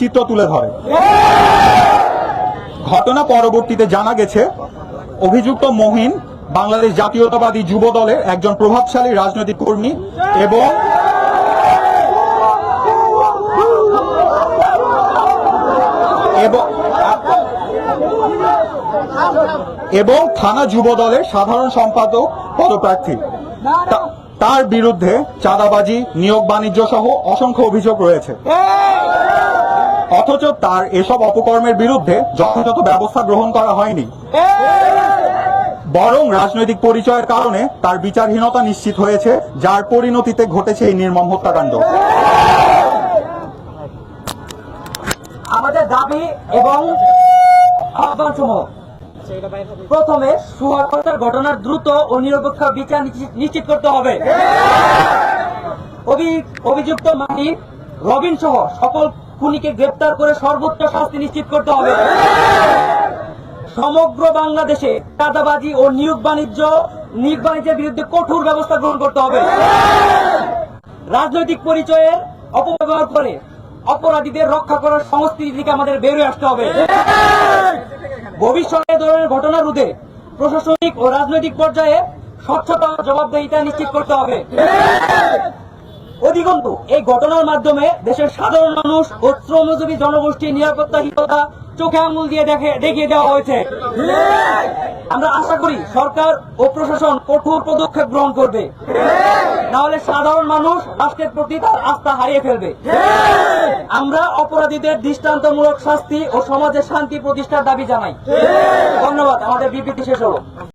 চিত্র তুলে ধরে। ঘটনা পরবর্তীতে জানা গেছে, অভিযুক্ত মহিন বাংলাদেশ জাতীয়তাবাদী যুব দলের একজন প্রভাবশালী রাজনৈতিক কর্মী এবং এবং থানা যুব দলের সাধারণ সম্পাদক পদপ্রার্থী। তার বিরুদ্ধে চাঁদাবাজি, নিয়োগ বাণিজ্য সহ অসংখ্য অভিযোগ রয়েছে। অথচ তার এসব অপকর্মের বিরুদ্ধে যথাযথ ব্যবস্থা গ্রহণ করা হয়নি। বরং রাজনৈতিক পরিচয়ের কারণে তার বিচারহীনতা নিশ্চিত হয়েছে, যার পরিণতিতে ঘটেছে এই নির্মম হত্যাকাণ্ড। আমাদের দাবি এবং আহ্বান সমূহ প্রথমে সুহার ঘটনার দ্রুত ও নিরপেক্ষ বিচার নিশ্চিত- করতে হবে। অভিযুক্ত মানি রবিন সহ সকল খুনিকে গ্রেপ্তার করে সর্বোচ্চ শাস্তি নিশ্চিত করতে হবে। সমগ্র বাংলাদেশে চাঁদাবাজি ও নিয়োগ বাণিজ্য, নিয়োগ বাণিজ্যের বিরুদ্ধে কঠোর ব্যবস্থা গ্রহণ করতে হবে। রাজনৈতিক পরিচয়ের অপব্যবহার করে অপরাধীদের রক্ষা করার সংস্কৃতি থেকে আমাদের বেরোয় আসতে হবে। ভবিষ্যতে ধরনের ঘটনা রোধে প্রশাসনিক ও রাজনৈতিক পর্যায়ে স্বচ্ছতা ও জবাবদিহিতা নিশ্চিত করতে হবে। অধিকন্তু, এই ঘটনার মাধ্যমে দেশের সাধারণ মানুষ ও শ্রমজীবী জনগোষ্ঠীর নিরাপত্তাহীনতা চোখে আঙুল দিয়ে দেখে দেখিয়ে দেওয়া হয়েছে। আমরা আশা করি সরকার ও প্রশাসন কঠোর পদক্ষেপ গ্রহণ করবে। না হলে সাধারণ মানুষ আজকের প্রতি তার আস্থা হারিয়ে ফেলবে। আমরা অপরাধীদের দৃষ্টান্তমূলক শাস্তি ও সমাজে শান্তি প্রতিষ্ঠার দাবি জানাই। ধন্যবাদ, আমাদের বিবৃতি শেষ হলো।